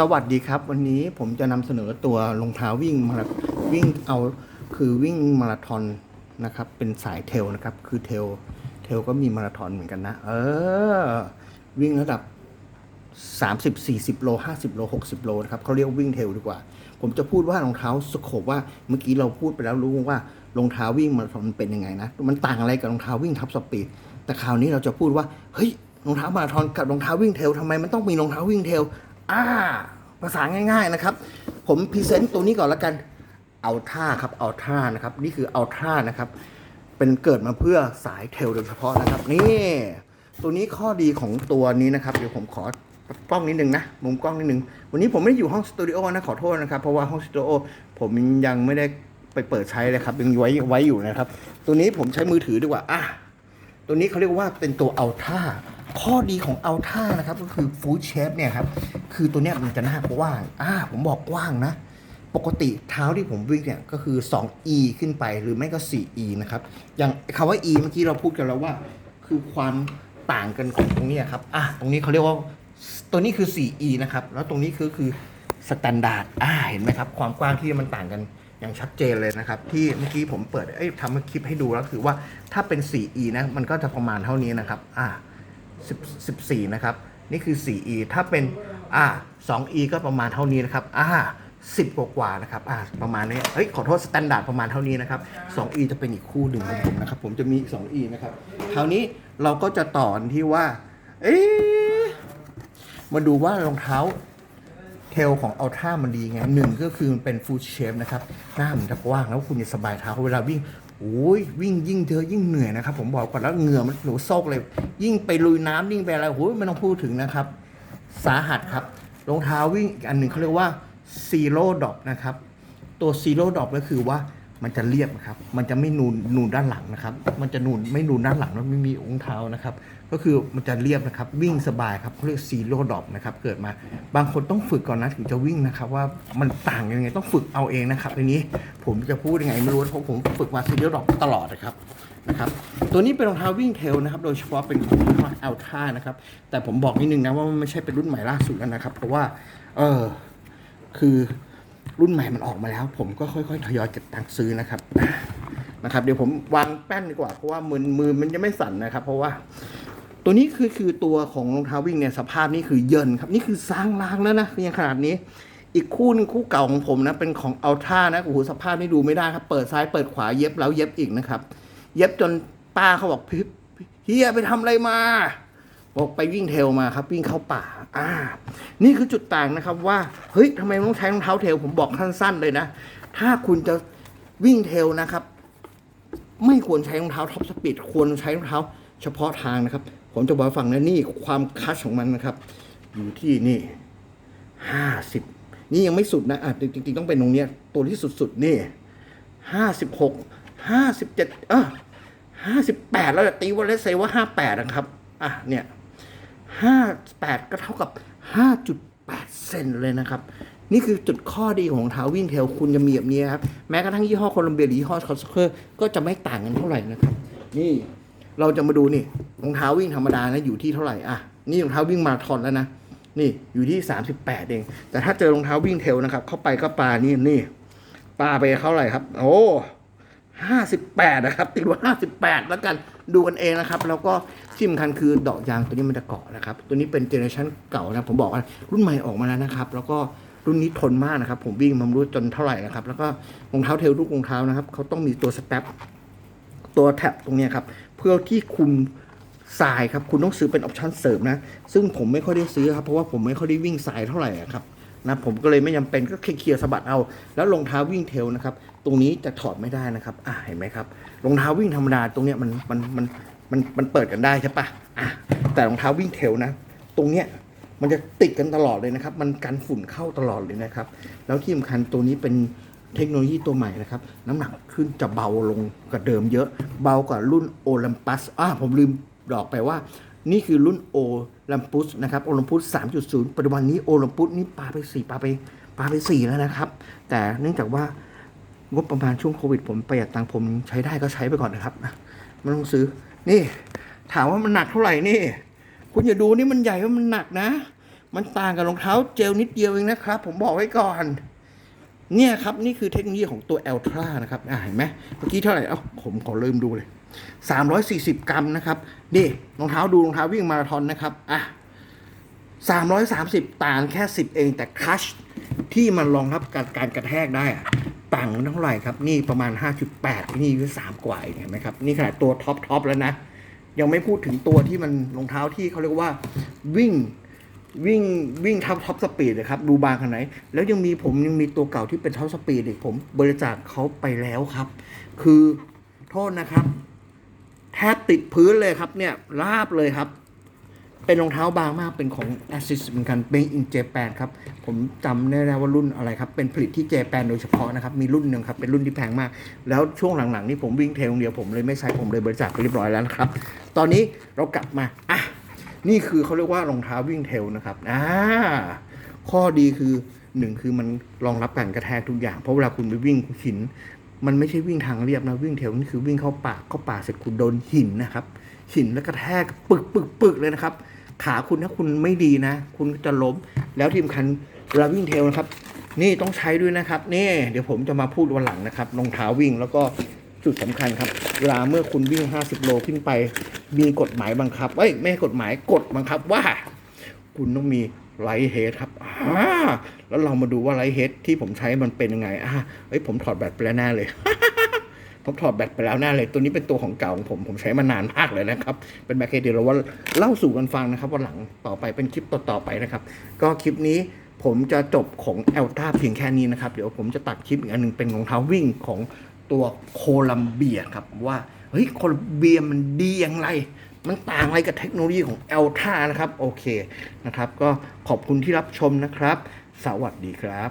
สวัสดีครับ วันนี้ผมจะนำเสนอตัวรองเท้าวิ่งมาวิ่งเอาคือวิ่งมาราธอนนะครับ เป็นสายเทลนะครับ คือเทลเทลก็มีมาราธอนเหมือนกันนะ เออ วิ่งระดับ 30 40 โล 50 โล 60 โลนะครับเขาเรียกวิ่งเทลดีกว่า ผมจะพูดว่ารองเท้าสโคบว่าเมื่อกี้เราพูดไปแล้วรู้ว่ารองเท้าวิ่งมาราธอนมันเป็นยังไงนะ มันต่างอะไรกับรองเท้าวิ่งทับสปีดแต่คราวนี้เราจะพูดว่าเฮ้ยรองเท้ามาราธอนกับรองเท้าวิ่งเทลทำไมมันต้องมีรองเท้าวิ่งเทล อ่าภาษาง่าย ๆนะครับ ผมพรีเซนต์ตัวนี้ก่อนแล้วกันเอาท่าครับเอาท่านะครับ นี่คือเอาท่านะครับ เป็นเกิดมาเพื่อสายเทลโดยเฉพาะนะครับ นี่ตัวนี้ข้อดีของตัวนี้นะครับ เดี๋ยวผมขอกล้องนิดนึงนะมุมกล้องนิดนึง วันนี้ผมไม่ได้อยู่ห้องสตูดิโอนะขอโทษนะครับ เพราะว่าห้องสตูดิโอผมยังไม่ได้ไปเปิดใช้เลยครับ ยังไว้ไว้อยู่นะครับ ตัวนี้ผมใช้มือถือดีกว่าอะตัวนี้เขาเรียกว่าเป็นตัวเอาท่า ข้อดีของเอาท่านะครับก็คือฟู้ดเชฟเนี่ยครับคือตัวเนี้ยมันจะหน้ากว้างอ่าผมบอกกว้างนะ ปกติเท้าที่ผมวิ่งเนี่ยก็คือ 2e ขึ้นไปหรือไม่ก็ 4e นะครับอย่างคำว่า e เมื่อกี้เราพูดกันแล้วว่า คือความต่างกันของตรงนี้ครับอะตรงนี้เขาเรียกว่าตัวนี้คือ 4e นะครับแล้วตรงนี้คือคือสแตนดาร์ดอ่าเห็นไหมครับ ความกว้างที่มันต่างกันอย่างชัดเจนเลยนะครับ ที่เมื่อกี้ผมเปิดเอ้ยทำคลิปให้ดูแล้วคือว่าถ้าเป็น 4e นะมันก็จะประมาณเท่านี้นะครับอ่า 10 14 นะครับ นี่คือ 4e ถ้าเป็นอ่า 2e ก็ประมาณเท่านี้นะครับอ่า10กว่ากว่าๆนะครับ อ่า ประมาณนี้ เฮ้ย ขอโทษสแตนดาร์ดประมาณเท่านี้นะครับ 2e จะเป็นอีกคู่หนึ่งของผมนะครับ ผมจะมีอีก 2e นะครับ คราวนี้เราก็จะต่อนที่ว่า เอ๊ะมาดูว่ารองเท้าเทลของอัลท่ามันดีไงหนึ่งก็คือมันเป็นฟูลเชฟนะครับ หน้ามันจะกว้างแล้วคุณจะสบายเท้าเวลาวิ่ง โอ้ยวิ่งยิ่งเธอยิ่งเหนื่อยนะครับ ผมบอกก่อนแล้วเหงื่อมันหนูโซกเลย ยิ่งไปลุยน้ำยิ่งไปอะไรโอ้ยไม่ต้องพูดถึงนะครับ สาหัสครับรองเท้าวิ่งอีกอันหนึ่งเขาเรียกว่าซีโร่ดอปนะครับ ตัวซีโร่ดอปก็คือว่า มันจะเรียบนะครับ มันจะไม่นูนนูนด้านหลังนะครับ มันจะนูนไม่นูนด้านหลังแล้วไม่มีองค์เท้านะครับ ก็คือมันจะเรียบนะครับ วิ่งสบายครับเขาเรียกซีโร่ดอปนะครับ เกิดมา บางคนต้องฝึกก่อนนะถึงจะวิ่งนะครับ ว่ามันต่างยังไงต้องฝึกเอาเองนะครับทีนี้ผมจะพูดยังไงไม่รู้เพราะผมฝึกมาซีโร่ดอปตลอดนะครับนะครับ ตัวนี้เป็นรองเท้าวิ่งเทลนะครับ โดยเฉพาะเป็นของยี่ห้ออัลท่านะครับ แต่ผมบอกนิดนึงนะว่ามันไม่ใช่เป็นรุ่นใหม่ล่าสุดแล้วนะครับ เพราะว่า เออคือ รุ่นใหม่มันออกมาแล้ว ผมก็ค่อยๆทยอยเก็บตังค์ซื้อนะครับนะครับ เดี๋ยวผมวางแป้นดีกว่าเพราะว่ามือมือมันจะไม่สั่นนะครับ เพราะว่า ตัวนี้คือคือตัวของรองเท้าวิ่งเนี่ยสภาพนี่คือเยินครับ นี่คือสร้างล้างแล้วนะยังขนาดนี้ อีกคู่นึงคู่เก่าของผมนะเป็นของอัลท่านะโอ้โหสภาพนี่ดูไม่ได้ครับ เปิดซ้ายเปิดขวาเย็บแล้วเย็บอีกนะครับ เย็บจนป้าเขาบอกพี่เฮียไปทำอะไรมา บอกไปวิ่งเทลมาครับ วิ่งเข้าป่า อ่า นี่คือจุดต่างนะครับว่า เฮ้ยทำไมต้องใช้รองเท้าเทลผมบอกสั้นๆเลยนะ ถ้าคุณจะวิ่งเทลนะครับ ไม่ควรใช้รองเท้าท็อปสปีดควรใช้รองเท้าเฉพาะทางนะครับ ผมจะบอกให้ฟังนะนี่ความคัชของมันนะครับ อยู่ที่นี่ห้าสิบนี่ยังไม่สุดนะอะจริงๆต้องเป็นตรงเนี้ยตัวที่สุดๆนี่ห้าสิบหกห้าสิบเจ็ดอะห้าสิบแปดแล้วตีว่าเลสเซว่าห้าแปดนะครับ อะเนี่ย ห้าแปดก็เท่ากับห้าจุดแปดเซนเลยนะครับ นี่คือจุดข้อดีของเท้าวิ่งเทลคุณจะมีแบบนี้ครับ แม้กระทั่งยี่ห้อโคลัมเบียหรือยี่ห้อคอสเคอร์ก็จะไม่ต่างกันเท่าไหร่นะครับ นี่เราจะมาดูนี่รองเท้าวิ่งธรรมดานะอยู่ที่เท่าไหร่อะนี่รองเท้าวิ่งมาราธอนแล้วนะนี่อยู่ที่ 38 เอง แต่ถ้าเจอรองเท้าวิ่งเทลนะครับ เข้าไปก็ปลานี่นี่ปลาไปเท่าไหร่ครับ โอ้ห้าสิบแปดนะครับติดว่าห้าสิบแปดแล้วกัน ดูกันเองนะครับ แล้วก็ที่สำคัญคือดอกยางตัวนี้มันจะเกาะนะครับ ตัวนี้เป็นเจเนอเรชันเก่านะผมบอกว่ารุ่นใหม่ออกมาแล้วนะครับ แล้วก็รุ่นนี้ทนมากนะครับ ผมวิ่งมารู้จนเท่าไหร่นะครับ แล้วก็รองเท้าเทลทุกรองเท้านะครับเขาต้องมีตัวสแตปตัวแท็บตรงนี้ครับ เพื่อที่คุมสายครับ คุณต้องซื้อเป็นออปชั่นเสริมนะ ซึ่งผมไม่ค่อยได้ซื้อครับ เพราะว่าผมไม่ค่อยได้วิ่งสายเท่าไหร่อะครับ นะผมก็เลยไม่จำเป็นก็เคลียร์สะบัดเอา แล้วรองเท้าวิ่งเทลนะครับ ตรงนี้จะถอดไม่ได้นะครับอ่าเห็นไหมครับรองเท้าวิ่งธรรมดาตรงเนี้ยมันมันมันมันมันเปิดกันได้ใช่ปะอะแต่รองเท้าวิ่งเทลนะ ตรงเนี้ยมันจะติดกันตลอดเลยนะครับ มันกันฝุ่นเข้าตลอดเลยนะครับ แล้วที่สำคัญตัวนี้เป็นเทคโนโลยีตัวใหม่นะครับ น้ำหนักขึ้นจะเบาลงกว่าเดิมเยอะ เบากว่ารุ่นโอลัมปัสอ่าผมลืมบอกไปว่า นี่คือรุ่นโอลัมปุสนะครับโอลัมปุส 3.0 ปัจจุบันนี้โอลัมปุสนี่ปาไป 4 ปาไปปาไป 4 แล้วนะครับ แต่เนื่องจากว่างบประมาณช่วงโควิด ผมประหยัดตังค์ผมใช้ได้ก็ใช้ไปก่อนนะครับไม่ต้องซื้อ นี่ ถามว่ามันหนักเท่าไหร่นี่ คุณอย่าดูนี่มันใหญ่ว่ามันหนักนะ มันต่างกับรองเท้าเจลนิดเดียวเองนะครับ ผมบอกไว้ก่อน เนี่ยครับ นี่คือเทคโนโลยีของตัว u l t r a นะครับอ่าเห็นไหมเมื่อกี้เท่าไหร่เอ้าผมขอลืมดูเลย 340 กรัมนะครับนี่รองเท้าดูรองเท้าวิ่งมาราธอนนะครับอะ330 ต่างแค่ 10 เองแต่คัชที่มันรองรับการการกระแทกได้อะต่างนเท่าไหร่ครับ นี่ประมาณ 5.8 นี่คือ3กว่าเห็นไหมครับ นี่ขนาดตัวท็อปท็อปแล้วนะ ยังไม่พูดถึงตัวที่มันรองเท้าที่เขาเรียกว่าวิ่ง วิ่งวิ่งท็อปท็อปสปีดนะครับดูบางขนาดไหน แล้วยังมีผมยังมีตัวเก่าที่เป็นท็อปสปีดอีกผมบริจาคเขาไปแล้วครับ คือโทษนะครับ แทบติดพื้นเลยครับเนี่ยราบเลยครับ เป็นรองเท้าบางมากเป็นของ Asics เหมือนกันเป็น in Japan ครับ ผมจำได้แล้วว่ารุ่นอะไรครับ เป็นผลิตที่เจแปนโดยเฉพาะนะครับ มีรุ่นหนึ่งครับเป็นรุ่นที่แพงมาก แล้วช่วงหลังๆนี่ผมวิ่งเทลเดียวผมเลยไม่ใช้ผมเลยบริจาคไปเรียบร้อยแล้วนะครับ ตอนนี้เรากลับมาอะ นี่คือเขาเรียกว่ารองเท้าวิ่งเทลนะครับอ่าข้อดีคือหนึ่งคือมันรองรับการกระแทกทุกอย่าง เพราะเวลาคุณไปวิ่งหิน มันไม่ใช่วิ่งทางเรียบนะวิ่งเทลนี่คือวิ่งเข้าป่าเข้าป่าเสร็จคุณโดนหินนะครับ หินแล้วกระแทกปึกปึกปึกเลยนะครับ ขาคุณถ้าคุณไม่ดีนะ คุณจะล้มแล้วที่สำคัญเวลาวิ่งเทลนะครับ นี่ต้องใช้ด้วยนะครับ นี่เดี๋ยวผมจะมาพูดวันหลังนะครับรองเท้าวิ่งแล้วก็จุดสำคัญครับเวลาเมื่อคุณวิ่ง 50 โลขึ้นไป มีกฎหมายบังคับเอ้ยไม่ใช่กฎหมายกฎบังคับว่า คุณต้องมีไลท์เฮดครับอ่าแล้วเรามาดูว่าไลท์เฮดที่ผมใช้มันเป็นยังไงอ่าเอ้ยผมถอดแบตไปแล้วแน่เลยผมถอดแบตไปแล้วแน่เลย ตัวนี้เป็นตัวของเก่าของผมผมใช้มานานมากเลยนะครับ เป็นแบตเคเดียวเราว่าเล่าสู่กันฟังนะครับวันหลังต่อไปเป็นคลิปต่อๆไปนะครับ ก็คลิปนี้ผมจะจบของเอลต้าเพียงแค่นี้นะครับ เดี๋ยวผมจะตัดคลิปอีกอันหนึ่งเป็นรองเท้าวิ่งของตัวโคลัมเบียครับว่า เฮ้ยโคลัมเบียมันดีอย่างไร มันต่างอะไรกับเทคโนโลยีของเอลท่านะครับ โอเคนะครับ ก็ขอบคุณที่รับชมนะครับ สวัสดีครับ